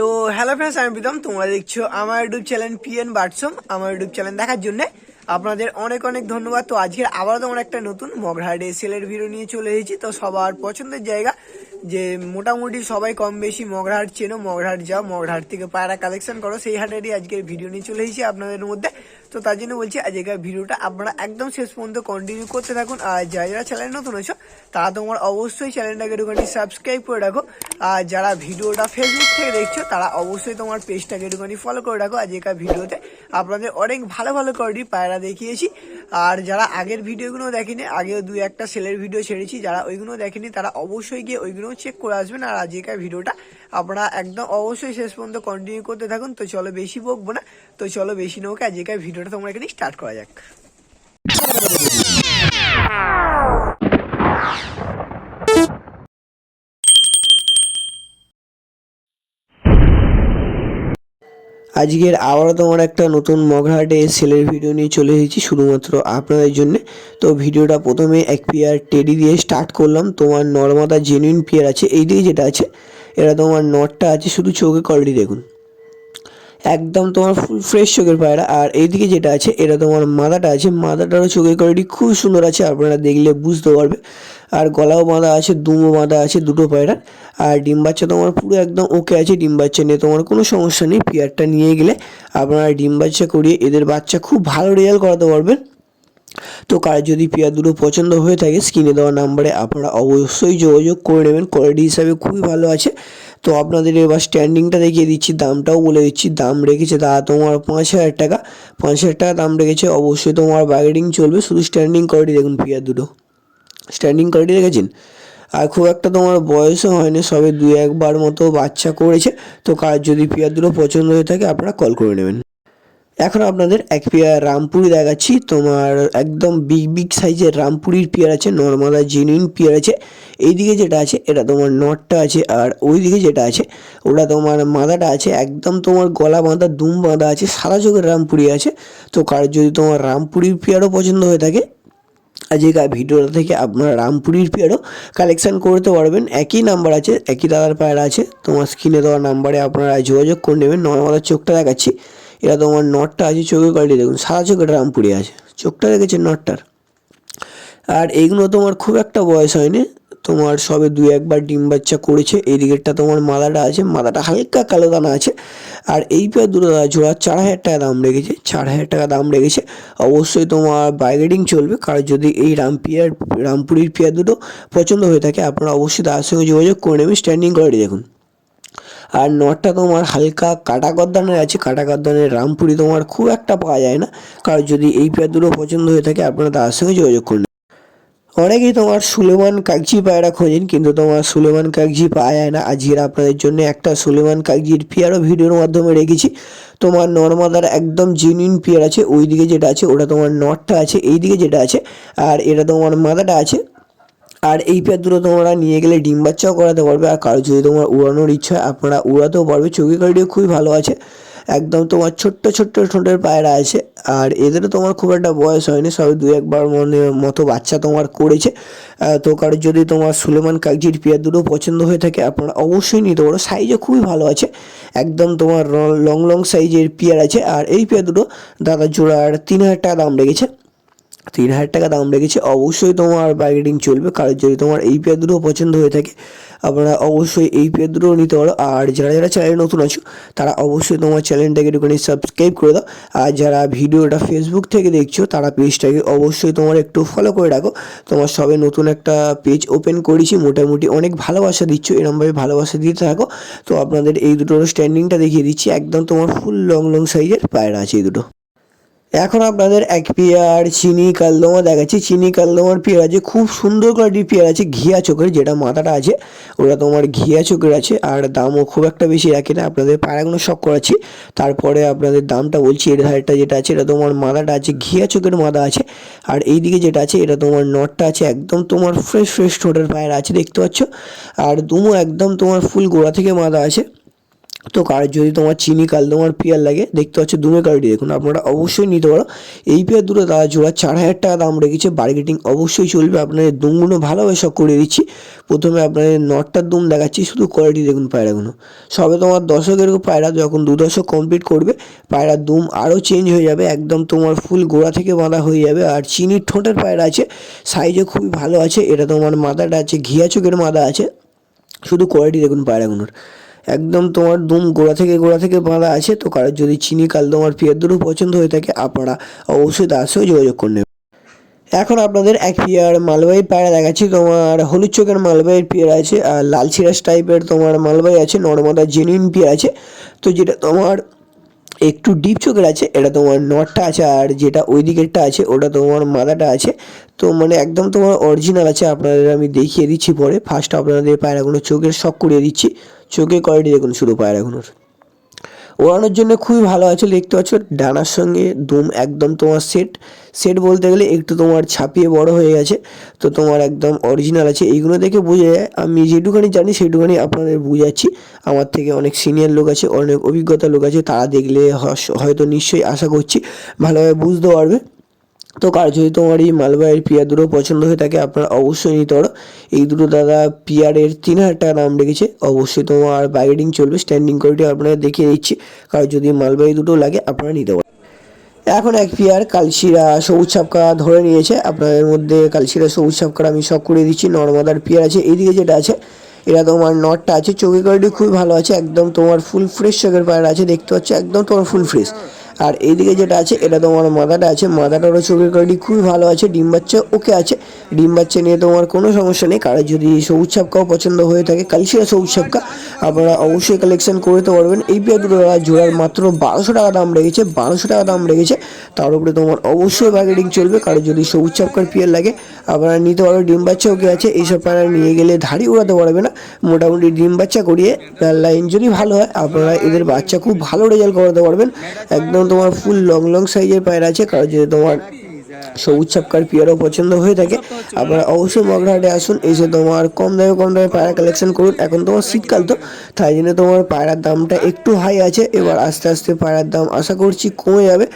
তো hello friends আমি প্রীতম তোমরা দেখছ আমার ইউটিউব চ্যানেল পিএন বাটসম আমার ইউটিউব চ্যানেল দেখার জন্য আপনাদের অনেক অনেক ধন্যবাদ। তো আজকের আবারও তোমার একটা নতুন মগরহাট সেলের ভিডিও নিয়ে চলে এসেছি। তো সবার পছন্দের জায়গা যে মোটামুটি সবাই কম বেশি মগরহাট চেনো মগরহাট যাও মগরহাট থেকে পায়রা কালেকশন করো, সেই হাটেরই আজকের ভিডিও নিয়ে চলে এসেছি আপনাদের মধ্যে। তো তার জন্য বলছি আজকের ভিডিওটা আপনারা একদম শেষ পর্যন্ত কন্টিনিউ করতে থাকুন। আর যারা যারা চ্যানেল নতুন আছো, তারা তোমার অবশ্যই চ্যানেলটাকে একটুখানি সাবস্ক্রাইব করে রাখো। আর যারা ভিডিওটা ফেসবুক থেকে দেখছ, তারা অবশ্যই তোমার পেজটাকে একটুখানি ফলো করে রাখো। আজকের ভিডিওতে আপনাদের অনেক ভালো ভালো কোয়ালিটি পায়রা দেখিয়েছি। আর যারা আগের ভিডিওগুলো দেখেনি, আগেও দুই একটা সেলের ভিডিও ছেড়েছি। যারা ওইগুলো দেখেনি, তারা অবশ্যই গিয়ে ওইগুলো চেক করে আসবেন। আর আজকের ভিডিওটা আপনারা একদম অবশ্যই শেষ পর্যন্ত কন্টিনিউ করতে থাকুন। তো চলো বেশি বকবো না। তো চলো বেশি নৌকে আজকের ভিডিওটা তোমরা এখানে স্টার্ট করা যাক। আজকের আবারও তোমার একটা নতুন মগহাটে সেলের ভিডিও নিয়ে চলে এসেছি শুধুমাত্র আপনাদের জন্য। তো ভিডিওটা প্রথমে এক পেয়ার টেডি দিয়ে স্টার্ট করলাম। তোমার নর্মাদা জেনুইন পেয়ার আছে, এই দিকে যেটা আছে এটা তোমার নটটা আছে, শুধু চোখে কোয়ালিটি দেখুন। একদম তোমার ফ্রেশ চোখের পায়রা। আর এইদিকে যেটা আছে, এটা তোমার মাদাটা আছে। মাদাটারও চোখের কোয়ালিটি খুব সুন্দর আছে, আপনারা দেখলে বুঝতে পারবে। আর গলাও বাঁধা আছে দুমো বাঁধা আছে দুটো পায়রা আর ডিম বাচ্চা তোমার পুরো একদম ওকে আছে, ডিম বাচ্চা নিয়ে তোমার কোনো সমস্যা নেই। পেয়ারটা নিয়ে গেলে আপনারা ডিম বাচ্চা করিয়ে এদের বাচ্চা খুব ভালো রেজাল্ট করাতে পারবেন। তো কার যদি পেয়ার দুটো পছন্দ হয়ে থাকে স্ক্রিনে দেওয়া নাম্বারে আপনারা অবশ্যই যোগাযোগ করে নেবেন। কোয়ালিটি হিসাবে খুবই ভালো আছে। তো আপনাদের এবার স্ট্যান্ডিংটা দেখিয়ে দিচ্ছি, দামটাও বলে দিচ্ছি। দাম রেখেছে দাদা তোমার পাঁচ হাজার টাকা। পাঁচ হাজার টাকা দাম রেখেছে, অবশ্যই তোমার বার্গেনিং চলবে। শুধু স্ট্যান্ডিং কোয়ালিটি দেখুন পেয়ার দুটো। স্ট্যান্ডিং কোয়ালিটি দেখেছেন? আর খুব একটা তোমার বয়সও হয়নি, সবে দু একবার মতো বাচ্চা করেছে। তো কার যদি পেয়ার দুটো পছন্দ হয়ে থাকে, আপনারা কল করে নেবেন। এখন আপনাদের এক পেয়ার রামপুরি দেখাচ্ছি। তোমার একদম বিগ বিগ সাইজের রামপুরির পেয়ার আছে নর্মাদা জেনুইন পেয়ার আছে। এইদিকে যেটা আছে, এটা তোমার নটটা আছে আর ওইদিকে যেটা আছে, ওটা তোমার মাদাটা আছে। একদম তোমার গলা বাঁধা, দুম বাঁধা আছে সারা চোখের রামপুরি আছে। তো কার যদি তোমার রামপুরির পেয়ারও পছন্দ হয়ে থাকে আজকের ভিডিওটা থেকে আপনারা রামপুরির পেয়ারও কালেকশান করতে পারবেন। একই নাম্বার আছে, একই দাদার পায়রা আছে। তোমার স্ক্রিনে দেওয়া নাম্বারে আপনারা যোগাযোগ করে নেবেন। নর্মাদার চোখটা দেখাচ্ছি। এটা তোমার নটটা আছে চোখের কোয়ালিটি দেখুন সারা চোখের রামপুরি আছে, চোখটা দেখেছেন নটটার। আর এইগুলো তোমার খুব একটা বয়স হয়নি, তোমার সবে দু একবার ডিম বাচ্চা করেছে এই দিকেরটা তোমার মাদাটা আছে মাদাটা হালকা কালো দানা আছে, আর এই পেয়ার দুটো জোড়া চার হাজার টাকা দাম রেখেছে, চার হাজার টাকা দাম রেখেছে। অবশ্যই তোমার বাইগেডিং চলবে, কারণ যদি এই রাম পিয়ার রামপুরির পেয়ার দুটো পছন্দ হয়ে থাকে, আপনারা অবশ্যই তার সঙ্গে যোগাযোগ করে নেবেন স্ট্যান্ডিং কোয়ালিটি দেখুন। আর নটটা তোমার হালকা কাটা গদ্দানের আছে কাটা গদ্দানের রামপুরি তোমার খুব একটা পাওয়া যায় না। কারণ যদি এই পেয়ার দুটো পছন্দ হয়ে থাকে, আপনারা তার সঙ্গে যোগাযোগ করুন। অনেকেই তোমার সুলেমান কাগজি পায়রা খোঁজেন, কিন্তু তোমার সুলেমান কাগজি পাওয়া যায় না। আজকের আপনাদের জন্য একটা সুলেমান কাগজির পেয়ারও ভিডিওর মাধ্যমে রেখেছি। তোমার নর্মাদার একদম জেনুইন পেয়ার আছে ওই দিকে যেটা আছে, ওটা তোমার নটটা আছে এই দিকে যেটা আছে, আর এটা তোমার মাদাটা আছে আর এই পেয়ার দুটো তোমরা নিয়ে গেলে ডিম বাচ্চাও করাতে পারবে, আর কারও যদি তোমার উড়ানোর ইচ্ছা আপনারা উড়াতেও পারবে। চৌকি কাটিও খুবই ভালো আছে। একদম তোমার ছোট্ট ছোট্ট ঠোঁটের পায়রা আছে। আর এদেরও তোমার খুব একটা বয়স হয়নি, সবে দু একবার মনে, মতো বাচ্চা তোমার করেছে। তো কারও যদি তোমার সুলেমান কাগজির পেয়ার দুটো পছন্দ হয়ে থাকে, আপনারা অবশ্যই নিতে পারো। সাইজও খুবই ভালো আছে। একদম তোমার লং লং সাইজের পেয়ার আছে। আর এই পেয়ার দুটো দাদা জোড়ার তিন হাজার টাকা দাম লেগেছে। তিন হাজার টাকা দাম রেখেছে। অবশ্যই তোমার বার্গেটিং চলবে, কারণ যদি তোমার এই পেয়ার দুটো পছন্দ হয়ে থাকে, আপনারা অবশ্যই এই পেয়ার দুটো নিতে পারো। আর যারা যারা চ্যানেলে নতুন আছো, তারা অবশ্যই তোমার চ্যানেলটাকে একটুখানি সাবস্ক্রাইব করে দাও। আর যারা ভিডিওটা ফেসবুক থেকে দেখছ, তারা পেজটাকে অবশ্যই তোমার একটু ফলো করে রাখো। তোমার সবে নতুন একটা পেজ ওপেন করেছি, মোটামুটি অনেক ভালোবাসা দিচ্ছ, এরমভাবে ভালোবাসা দিতে থাকো। তো আপনাদের এই দুটোর স্ট্যান্ডিংটা দেখিয়ে দিচ্ছি, একদম তোমার ফুল লং লং সাইজের পায়রা আছে এই দুটো। এখন আপনাদের এক পেয়ার, চিনি, কালদমা দেখাচ্ছি। চিনি কালদমার পেয়ার আছে, খুব সুন্দর কোয়ালিটির পেয়ার আছে, ঘিয়া চোখের, যেটা মাথাটা আছে, ওটা তোমার ঘিয়া চোখের আছে, আর দামও খুব একটা বেশি রাখে না, আপনাদের পায়রাগুলো শখ করাচ্ছি। তারপরে আপনাদের দামটা বলছি, এর ধারেরটা যেটা আছে, এটা তোমার মাথাটা আছে, ঘিয়া চোখের মাথা আছে, আর এই দিকে যেটা আছে, এটা তোমার নটটা আছে, একদম তোমার ফ্রেশ ফ্রেশ ঠোঁটের পায়রা আছে, দেখতে পাচ্ছ? আর দুমো একদম তোমার ফুল গোড়া থেকে মাথা আছে। তো কার, যদি তোমার চিনি, কাল তোমার পেয়ার লাগে, দেখতে পাচ্ছ দুমে কার্ডটি দেখুন, আপনারা অবশ্যই নিতে পারো। এই পেয়ার দুটো তারা জোড়া চার হাজার টাকা দাম রেখেছে বার্গেটিং অবশ্যই চলবে, আপনাদের দুমগুলো ভালোভাবে সব করে দিচ্ছি। প্রথমে আপনাদের নটটার দুম দেখাচ্ছি, শুধু কোয়ালিটি দেখুন পায়রাগুলো। সবে তোমার দশকের পায়রা যখন দু দশক কমপ্লিট করবে পায়রার দুম আরও চেঞ্জ হয়ে যাবে, একদম তোমার ফুল গোড়া থেকে বাঁধা হয়ে যাবে। আর চিনির ঠোঁটের পায়রা আছে সাইজে খুবই ভালো আছে, এটা তোমার মাথাটা আছে, ঘিয়া চোখের মাথা আছে। শুধু কোয়ালিটি দেখুন পায়রাগুলোর। একদম তোমার দুম গোড়া থেকে গোড়া থেকে বাঁধা আছে, তো কারোর যদি চিনি, কাল তোমার পেয়ার দুটো পছন্দ হয়ে থাকে, আপনারা অবশ্যই তার সঙ্গে যোগাযোগ করে নেবেন। এখন আপনাদের এক পিয়ার মালবাহী পায়রা দেখাচ্ছি, তোমার হলুদ চোখের মালবাহীর পিয়ার আছে, আর লাল ছিরাস টাইপের তোমার মালবাহী আছে, নর্মদা জেনুইন পিয়ার আছে, তো যেটা তোমার একটু ডিপ চোখের আছে, এটা তোমার নটটা আছে আর যেটা ওই দিকেরটা আছে, ওটা তোমার মাথাটা আছে। তো মানে একদম তোমার অরিজিনাল আছে, আপনাদের আমি দেখিয়ে দিচ্ছি পরে। ফার্স্ট আপনাদের পায়রাগুলো চোখের শখ করিয়ে দিচ্ছি। চোখের কোয়ালিটি দেখুন শুরু পায়রাগুলোর। ওড়ানোর জন্য খুবই ভালো আছে, দেখতে পাচ্ছ? ডানার সঙ্গে দুম একদম তোমার সেট সেট বলতে গেলে একটু তোমার ছাপিয়ে বড় হয়ে গেছে, তো তোমার একদম অরিজিনাল আছে। এইগুলো দেখে বোঝা যায়, আমি যেটুখানি জানি সেটুখানি আপনাদের বুঝাচ্ছি। আমার থেকে অনেক সিনিয়র লোক আছে, অনেক অভিজ্ঞতা লোক আছে, তারা দেখলে হয়তো নিশ্চয়ই আশা করছি, ভালোভাবে বুঝতে পারবে। তো কার যদি তোমার এই মালবাহীর পিয়ার দুটো পছন্দ হয়ে থাকে, আপনারা অবশ্যই নিতে পারো। এই দুটো দাদা পিয়ারের তিন হাজার টাকা দাম রেখেছে। অবশ্যই তোমার বাইডিং চলবে স্ট্যান্ডিং কোয়ালিটি আপনারা দেখিয়ে দিচ্ছি। কার যদি মালবাহী দুটো লাগে, আপনারা নিতে পারেন এখন এক পেয়ার কালশিরা সবুজ ছাপকা ধরে নিয়েছে। আপনাদের মধ্যে কালশিরা সবুজ ছাপকার আমি সব করে দিচ্ছি। নর্মাদার পেয়ার আছে, এইদিকে যেটা আছে, এটা তোমার নটটা আছে। চোখের কোয়ালিটি খুবই ভালো আছে। একদম তোমার ফুল ফ্রেশ চোখের পায়রা আছে, দেখতে পাচ্ছ? একদম তোমার ফুল ফ্রেশ আর এইদিকে যেটা আছে, এটা তোমার মাদাটা আছে মাদাটারও চোখের কোয়ালিটি খুবই ভালো আছে, ডিম বাচ্চা ওকে আছে। ডিম বাচ্চা নিয়ে তোমার কোনো সমস্যা নেই। কারও যদি সবুজ ছাপকাও পছন্দ হয়ে থাকে, কালশিরা সবুজ ছাপকা, আপনারা অবশ্যই কালেকশন করতে পারবেন। এই পেয়ার দুটো জোড়ার মাত্র বারোশো টাকা দাম রেখেছে, বারোশো টাকা দাম রেখেছে। তার উপরে তোমার অবশ্যই বার্গেটিং চলবে। কারও যদি সবুজ ছাপকার পিয়ার লাগে, আপনারা নিতে পারো। ডিম বাচ্চাও ওকে আছে, এইসব পায়রা নিয়ে গেলে ধাড়ি উড়াতে পারবে না। মোটামুটি ডিম বাচ্চা করিয়ে লাইন যদি ভালো হয়, আপনারা এদের বাচ্চা খুব ভালো রেজাল্ট করাতে পারবেন। একদম তোমার ফুল লং লং সাইজের পায়রা আছে। কারও যদি তোমার সবুজ ছাপকার পিয়ারও পছন্দ হয়ে থাকে। আপনারা অবশ্যই মগরাহাটে আসুন এসে তোমার কম দামে কম দামে পায়রা কালেকশন করুন। এখন তোমার শীতকাল তো তাই জন্য তোমার পায়রার দামটা একটু হাই আছে। এবার আস্তে আস্তে পায়রার দাম আশা করছি কমে যাবে।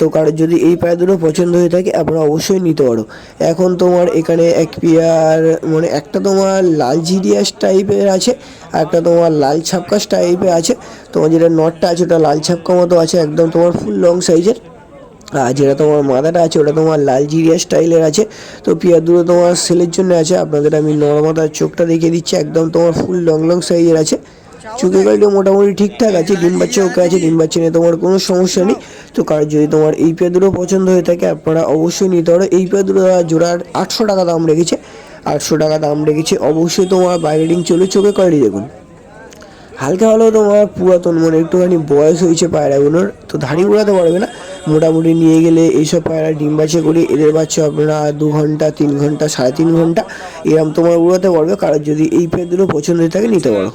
তো কারোর যদি এই পায়রা দুটো পছন্দ হয়ে থাকে আপনারা অবশ্যই নিতে পারো। এখন তোমার এখানে এক পেয়ার মানে একটা তোমার লাল জিডিয়াস টাইপের আছে আর একটা তোমার লাল ছাপকাস টাইপের আছে। তোমার যেটা নটটা আছে ওটা লাল ছাপকা মতো আছে একদম তোমার ফুল লং সাইজের আর যেটা তোমার মাথাটা আছে, ওটা তোমার লাল জিরিয়া স্টাইলের আছে। তো পিয়ার দুটো তোমার সেলের জন্য আছে, আপনাদের আমি নর্মাদার চোখটা দেখিয়ে দিচ্ছি, একদম তোমার ফুল লং লং সাইজের আছে। চোখের গাড়িটা মোটামুটি ঠিকঠাক আছে, ডিম বাচ্চা ওকে আছে, ডিম বাচ্চা নিয়ে তোমার কোনো সমস্যা নেই। তো কার যদি তোমার এই পেয়ার দুটো পছন্দ হয়ে থাকে, আপনারা অবশ্যই নিতে পারো। এই পেয়ার দুটো জোড়ার আটশো টাকা দাম রেখেছে। আটশো টাকা দাম রেখেছে, অবশ্যই তোমার বাইরেডিং চলে চোখে কোয়ালিটি দেখুন। হালকা হলেও তোমার পুরাতন মানে একটুখানি বয়স হয়েছে পায়রাগুলোর, তো ধাড়ি উড়াতে পারবে না। মোটামুটি নিয়ে গেলে এইসব পায়রা ডিম বাছে করে, এদের বাচ্চা আপনারা দু ঘণ্টা, তিন ঘণ্টা, সাড়ে তিন ঘণ্টা, এরম তোমার উড়াতে পারবে। কারোর যদি এই পেয়ারগুলো পছন্দ হয়ে থাকে, নিতে পারো।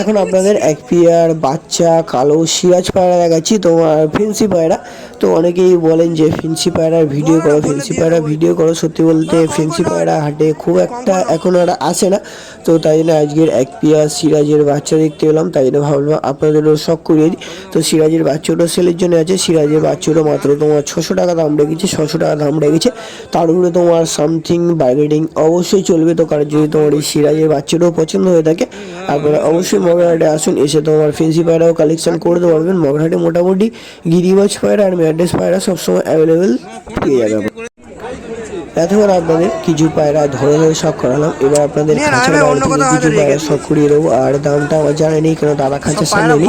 এখন আপনাদের এক পেয়ার বাচ্চা কালো সিরাজ পায়রা দেখাচ্ছি, তোমার ফেন্সি পায়রা। তো অনেকেই বলেন যে ফেন্সি পায়রার ভিডিও করো, ফেন্সি পায়রা ভিডিও করো। সত্যি বলতে ফেন্সি পায়রা হাটে খুব একটা এখন আর আসে না। তো তাই জন্য আজকের এক পেয়ার সিরাজের বাচ্চা দেখতে পেলাম, তাই জন্য ভাবলাম আপনাদেরও শখ করিয়ে দিই। তো সিরাজের বাচ্চাটাও সেলের জন্য আছে, সিরাজের বাচ্চাটা মাত্র তোমার ছশো টাকা দাম রেখেছে, ছশো টাকা দাম রেখেছে। তার উপরে তোমার সামথিং বার্গেটিং অবশ্যই চলবে। তো কারণ যদি তোমার এই সিরাজের বাচ্চাটাও পছন্দ হয়ে থাকে আপনারা অবশ্যই মগরাহাটে আসুন এসে তোমার ফেন্সি পায়রাও কালেকশন করতে পারবেন মগরাহাটে মোটামুটি গিরিবাজ পায়রা আর ম্যাড্রেস পায়রা সবসময় অ্যাভেলেবেল পেয়ে যাবে। এতবার আপনাদের কিছু পায়রা ধরে ধরে শখ করালাম। এবার আপনাদের খাঁচার বাইরে কিছু পায়রা শখ করিয়ে দেবো। আর দামটা আমার জানা নেই কেন দাদা খাঁচার সামনে নেই।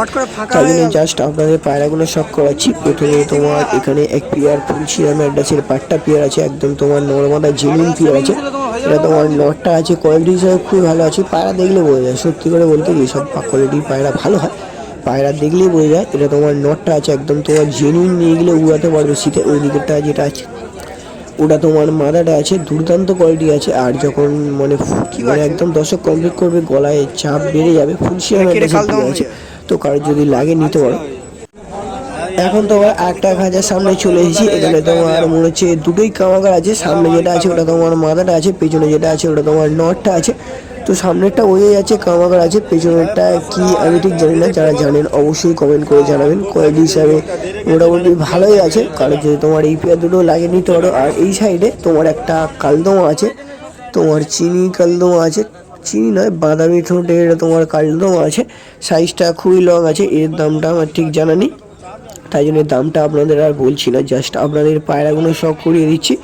তাই জন্য জাস্ট আপনাদের পায়রাগুলো শখ করাচ্ছি। প্রথমে তোমার এখানে এক পিয়ার ফুলশিরাম অ্যাড্রেসের পাট্টা পিয়ার আছে একদম তোমার নর্মাদা জেনুইন পিয়ার আছে। এটা তোমার নটটা আছে কোয়ালিটি হিসাবে খুবই ভালো আছে। পায়রা দেখলে বোঝা যায় সত্যি করে বলতে কি সব কোয়ালিটির পায়রা ভালো হয়। পায়রা দেখলেই বোঝা যায় এটা তোমার নটটা আছে একদম তোমার জেনুইন নিয়ে গেলে উড়াতে পারবে শীতে। ওই দিকেরটা যেটা আছে ওটা তোমার মাদাটা আছে দুর্দান্ত কোয়ালিটি আছে। আর যখন মানে মানে একদম দশক কমপ্লিট করবে গলায় চাপ বেড়ে যাবে ফুলশিয়া আছে। তো কারোর যদি লাগে নিতে পারো। এখন তোমার আরেকটা খাঁচার সামনে চলে এসেছি, এখানে তোমার মনে হচ্ছে দুটোই কামাকার আছে, সামনে যেটা আছে ওটা তোমার মাদাটা আছে, পেছনে যেটা আছে ওটা তোমার নটটা আছে। তো সামনেরটা ওয়ে আছে কামাগার আছে, পেছনেরটা কি আমি ঠিক জানি না, যারা জানেন অবশ্যই কমেন্ট করে জানাবেন। কোয়ালিটি হিসাবে মোটামুটি ভালোই আছে, কারণ যদি তোমার এই পেয়ার দুটো লাগিয়ে নিতে পারো আর এই সাইডে তোমার একটা কালদমা আছে, তোমার চিনি কালদমা আছে, চিনি নয়, বাদামি ঠোঁটের তোমার কালদমা আছে সাইজটা খুবই লং আছে, এর দামটা আমার ঠিক জানা নেই। তাই জন্য দামটা আপনাদের আর বলছি না জাস্ট আপনাদের পায়রাগুলো সব করিয়ে দিচ্ছি।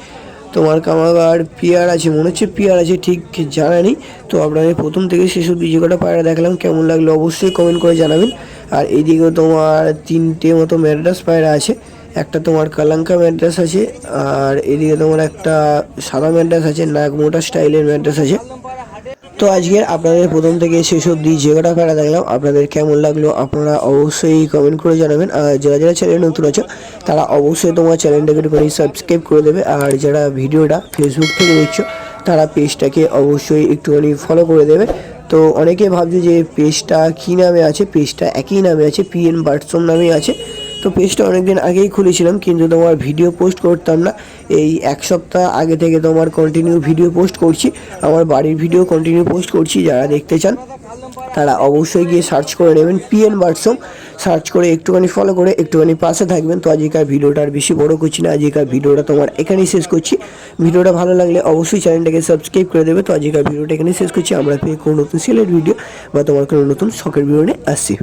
তোমার কামাগার পিয়ার আছে, মনে হচ্ছে পিয়ার আছে, ঠিক জানা নেই। তো আপনাদের প্রথম থেকে শেষ অব্দি যে কটা পায়রা দেখলাম, কেমন লাগল অবশ্যই কমেন্ট করে জানাবেন। আর এইদিকেও তোমার তিনটে মতো ম্যাড্রাস পায়রা আছে, একটা তোমার কালাঙ্কা ম্যাড্রাস আছে, আর এদিকে তোমার একটা সাদা ম্যাড্রাস আছে, নাগমোটা স্টাইলের ম্যাড্রাস আছে। তো আজকের আপনাদের প্রথম থেকে শেষ অবধি যে কটা ফেরা দেখলাম, আপনাদের কেমন লাগল আপনারা অবশ্যই কমেন্ট করে জানাবেন। আর যারা যারা চ্যানেল নতুন আছে, তারা অবশ্যই তোমার চ্যানেলটাকে একটুখানি সাবস্ক্রাইব করে দেবে। আর যারা ভিডিওটা ফেসবুক থেকে দেখছ, তারা পেজটাকে অবশ্যই একটুখানি ফলো করে দেবে। তো অনেকে ভাবছে যে পেজটা কী নামে আছে? পেজটা একই নামে আছে পিএন বাটসম নামে আছে। তো পেজটা অনেকদিন আগেই খুলেছিলাম, কিন্তু তোমার ভিডিও পোস্ট করতাম না। এই এক সপ্তাহ আগে থেকে তোমার কন্টিনিউ ভিডিও পোস্ট করছি। আমার বাড়ির ভিডিও কন্টিনিউ পোস্ট করছি, যারা দেখতে চান, তারা অবশ্যই গিয়ে সার্চ করে নেবেন পিএন বাটসম সার্চ করে একটুখানি ফলো করে একটুখানি পাশে থাকবেন। তো আজকের ভিডিওটা আর বেশি বড় করছি না, আজকের ভিডিওটা তোমার এখানেই শেষ করছি। ভিডিওটা ভালো লাগলে অবশ্যই চ্যানেলটাকে সাবস্ক্রাইব করে দেবে। তো আজকের ভিডিওটা এখানেই শেষ করছি। আমরা কোনো নতুন সেলের ভিডিও বা তোমার কোনো নতুন শখের ভিডিও নিয়ে আসছি।